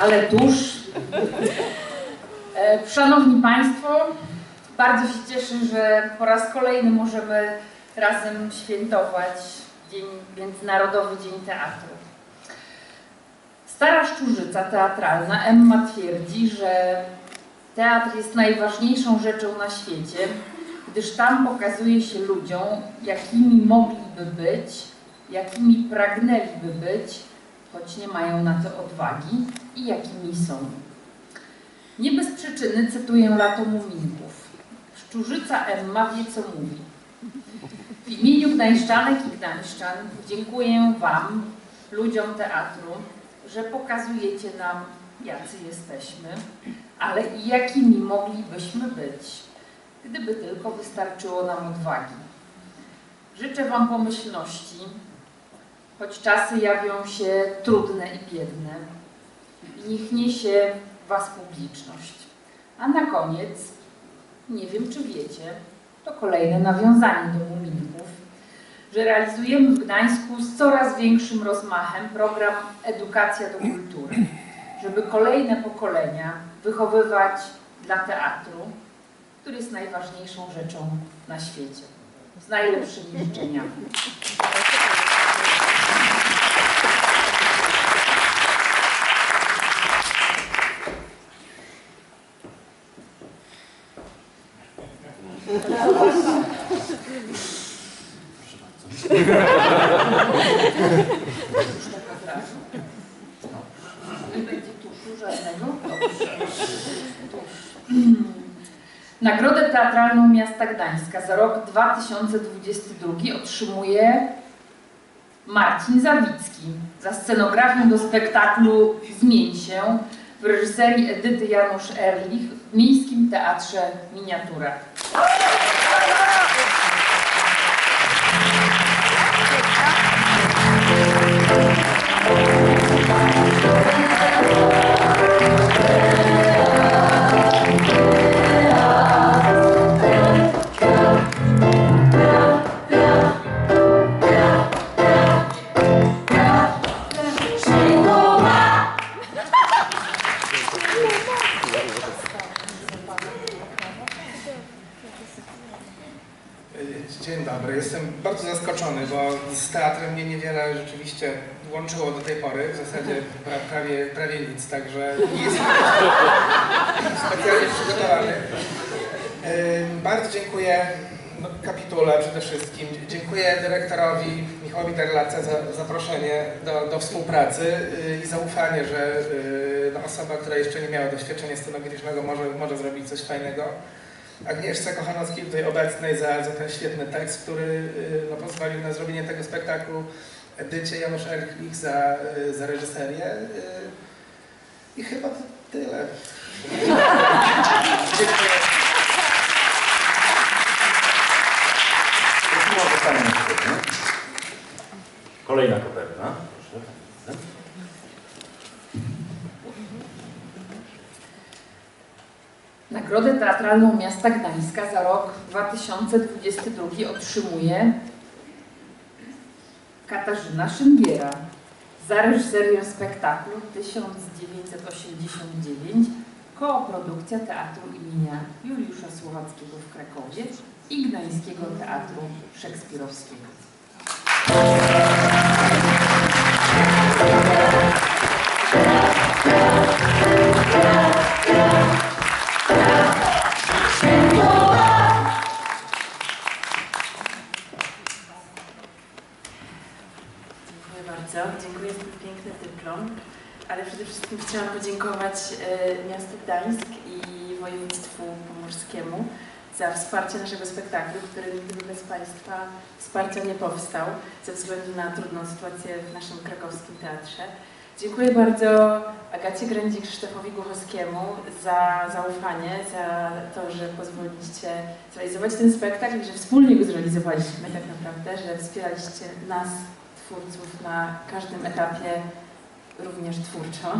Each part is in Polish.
ale tuż. E, Szanowni Państwo, bardzo się cieszę, że po raz kolejny możemy razem świętować Dzień, Międzynarodowy Dzień Teatru. Stara szczurzyca teatralna Emma twierdzi, że teatr jest najważniejszą rzeczą na świecie, gdyż tam pokazuje się ludziom, jakimi mogliby być, jakimi pragnęliby być, choć nie mają na to odwagi i jakimi są. Nie bez przyczyny cytuję lato muminków. Szczurzyca Emma wie, co mówi. W imieniu Gdańszczanek i Gdańszczan dziękuję Wam, ludziom teatru, że pokazujecie nam, jacy jesteśmy, ale i jakimi moglibyśmy być, gdyby tylko wystarczyło nam odwagi. Życzę Wam pomyślności, choć czasy jawią się trudne i biedne. Niech niesie Was publiczność. A na koniec, nie wiem czy wiecie, to kolejne nawiązanie do muminków, że realizujemy w Gdańsku z coraz większym rozmachem program Edukacja do Kultury, żeby kolejne pokolenia wychowywać dla teatru, który jest najważniejszą rzeczą na świecie. Z najlepszymi życzeniami. Nagrodę Teatralną Miasta Gdańska za rok 2022 otrzymuje Marcin Zawicki za scenografię do spektaklu Zmień się w reżyserii Edyty Janusz Erlich w Miejskim Teatrze Miniatura. Dzień łączyło do tej pory. W zasadzie pra, prawie, prawie nic, także nie jestem specjalnie przygotowany. Bardzo dziękuję no, kapitule przede wszystkim. Dziękuję dyrektorowi Michałowi Terlace za zaproszenie do, do współpracy yy, i zaufanie, że yy, no, osoba, która jeszcze nie miała doświadczenia scenograficznego może, może zrobić coś fajnego. Agnieszce Kochanowskiej tutaj obecnej za, za ten świetny tekst, który y, no, pozwolił na zrobienie tego spektaklu. Edycie Janusz Erlich za, y, za reżyserię. y, I chyba to tyle. Kolejna koperta. Proszę. Nagrodę Teatralną Miasta Gdańska za rok 2022 otrzymuje Katarzyna Szyngiera za reżyserię spektaklu 1989 kooprodukcja Teatru imienia Juliusza Słowackiego w Krakowie i Gdańskiego Teatru Szekspirowskiego. Bardzo. Dziękuję za ten piękny dyplom. Ale przede wszystkim chciałam podziękować e, miastu Gdańsk i województwu pomorskiemu za wsparcie naszego spektaklu, który nigdy bez Państwa wsparcia nie powstał ze względu na trudną sytuację w naszym krakowskim teatrze. Dziękuję bardzo Agacie Grędzi Krzysztofowi Głuchowskiemu za zaufanie, za to, że pozwoliliście zrealizować ten spektakl że wspólnie go zrealizowaliśmy tak naprawdę, że wspieraliście nas, twórców, na każdym etapie, również twórczo.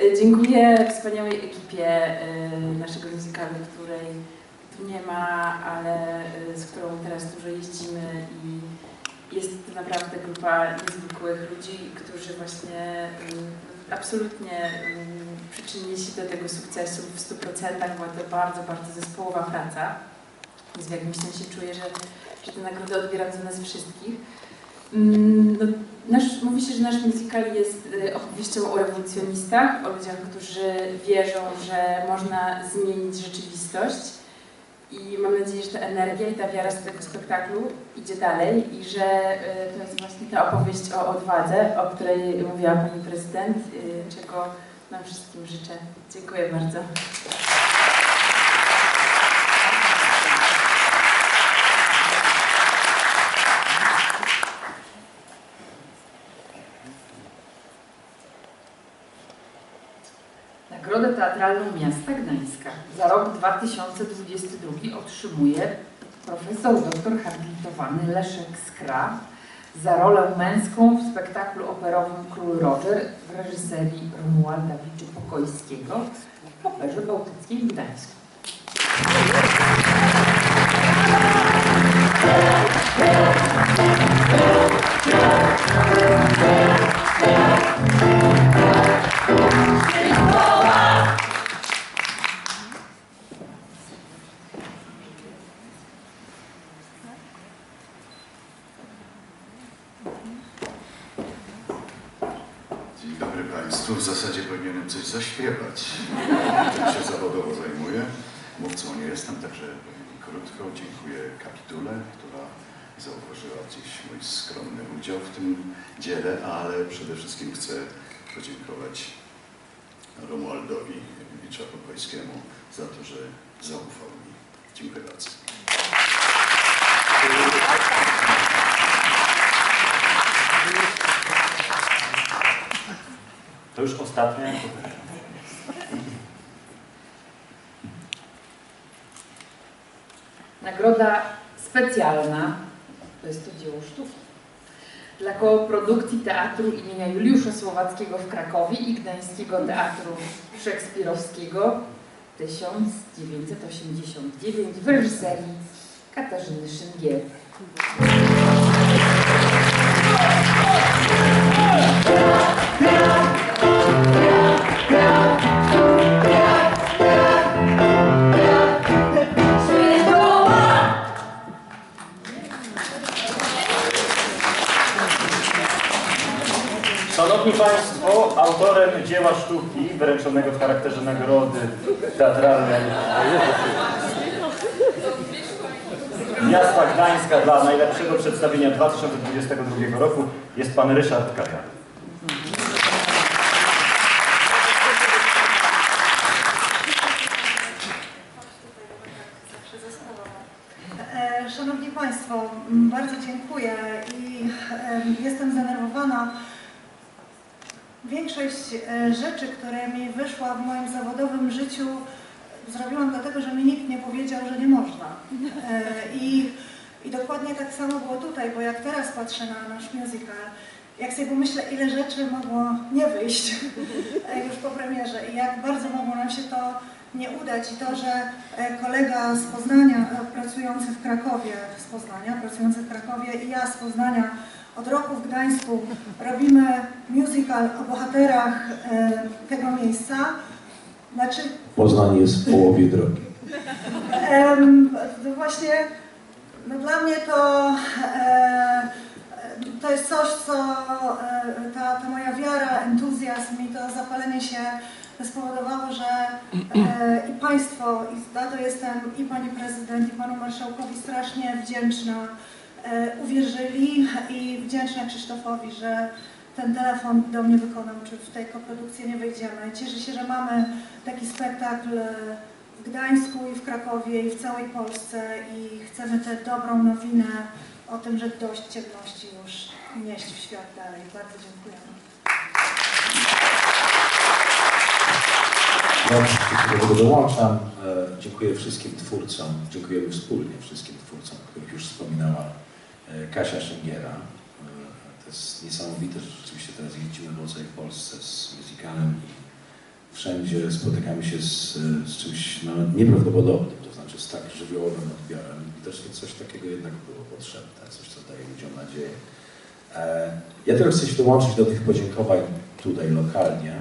Y, Dziękuję wspaniałej ekipie y, naszego muzykalu, której tu nie ma, ale y, z którą teraz dużo jeździmy i jest to naprawdę grupa niezwykłych ludzi, którzy właśnie absolutnie przyczynili się do tego sukcesu w 100%. Była to bardzo, bardzo zespołowa praca. Więc w jakimś sensie czuję, że, że tę nagrodę odbieram za nas wszystkich. Mm, No, nasz, mówi się, że nasz musical jest y, opowieścią o rewolucjonistach, o ludziach, którzy wierzą, że można zmienić rzeczywistość. I mam nadzieję, że ta energia i ta wiara z tego spektaklu idzie dalej i że y, to jest właśnie ta opowieść o odwadze, o której mówiła Pani Prezydent, y, czego nam wszystkim życzę. Dziękuję bardzo. Nagrodę Teatralną Miasta Gdańska za rok 2022 otrzymuje profesor dr habilitowany Leszek Skra za rolę męską w spektaklu operowym Król Roger w reżyserii Romualda Wiczy-Pokojskiego w Operze Bałtyckiej w Gdańsku. Dzień kapitule, która zauważyła gdzieś mój skromny udział w tym dziele, ale przede wszystkim chcę podziękować Romualdowi Wicza-Pokojskiemu za to, że zaufał mi. Dziękuję bardzo. To już ostatnia Nagroda specjalna, to jest to dzieło sztuki, dla koprodukcji Teatru imienia Juliusza Słowackiego w Krakowie i Gdańskiego Teatru Szekspirowskiego 1989 w reżyserii Katarzyny Szyngier. Szanowni Państwo, autorem dzieła sztuki wręczonego w charakterze nagrody teatralnej miasta Gdańska dla najlepszego przedstawienia 2022 roku jest pan Ryszard Kaja. E, Szanowni Państwo, bardzo dziękuję i e, jestem zdenerwowana. Większość e, rzeczy, które mi wyszła w moim zawodowym życiu, zrobiłam dlatego, że mi nikt nie powiedział, że nie można. E, I, i dokładnie tak samo było tutaj, bo jak teraz patrzę na nasz musical, jak sobie pomyślę, ile rzeczy mogło nie wyjść e, już po premierze i jak bardzo mogło nam się to nie udać i to, że kolega z Poznania pracujący w Krakowie, z Poznania, pracujący w Krakowie i ja z Poznania od roku w Gdańsku robimy musical o bohaterach e, tego miejsca. Znaczy, Poznań jest w połowie drogi. właśnie no dla mnie to, e, to jest coś, co e, ta, ta moja wiara, entuzjazm i to zapalenie się spowodowało, że e, i Państwo, i za to jestem i Pani Prezydent, i Panu Marszałkowi strasznie wdzięczna, uwierzyli i wdzięczna Krzysztofowi, że ten telefon do mnie wykonał, czy w tej koprodukcji nie wyjdziemy. Cieszę się, że mamy taki spektakl e, w Gdańsku i w Krakowie i w całej Polsce i chcemy tę dobrą nowinę o tym, że dość ciemności już nieść w świat dalej. Bardzo dziękujemy. Ja dołączam. E, Dziękuję wszystkim twórcom, dziękujemy wspólnie wszystkim twórcom, których już wspominała e, Kasia Szyngiera. E, To jest niesamowite, że rzeczywiście teraz jeździmy po całej Polsce z musicalem i wszędzie spotykamy się z, z czymś no, nieprawdopodobnym, to znaczy z tak żywiołowym odbiorem. Widocznie coś takiego jednak było potrzebne, coś co daje ludziom nadzieję. E, Ja teraz chcę się dołączyć do tych podziękowań, tutaj lokalnie.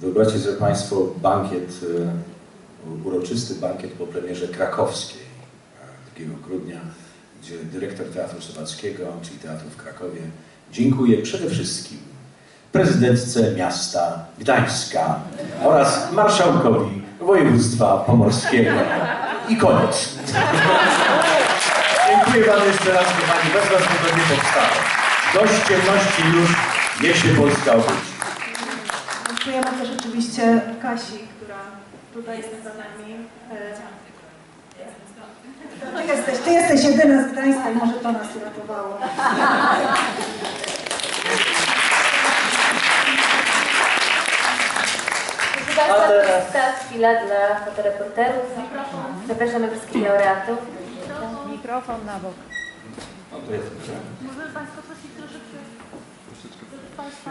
Wyobraźcie sobie Państwo bankiet, e, uroczysty bankiet po premierze krakowskiej e, 2 grudnia, gdzie dyrektor Teatru Słowackiego, czyli Teatru w Krakowie, dziękuję przede wszystkim prezydentce miasta Gdańska oraz marszałkowi województwa pomorskiego. I koniec. Dziękuję Wam jeszcze raz, kochani. Bez Was to nie powstało. Dość ciemności już, niech się Polska obudzi. Dziękujemy też oczywiście Kasi, która tutaj jest za nami. Ty jesteś, ty jesteś jedyna z Gdańska i może to nas uratowało. To jest ta chwila dla fotoreporterów. Zapraszamy wszystkich laureatów. Mikrofon na bok. No to jest. Może Państwo prosić troszeczkę, żeby Państwa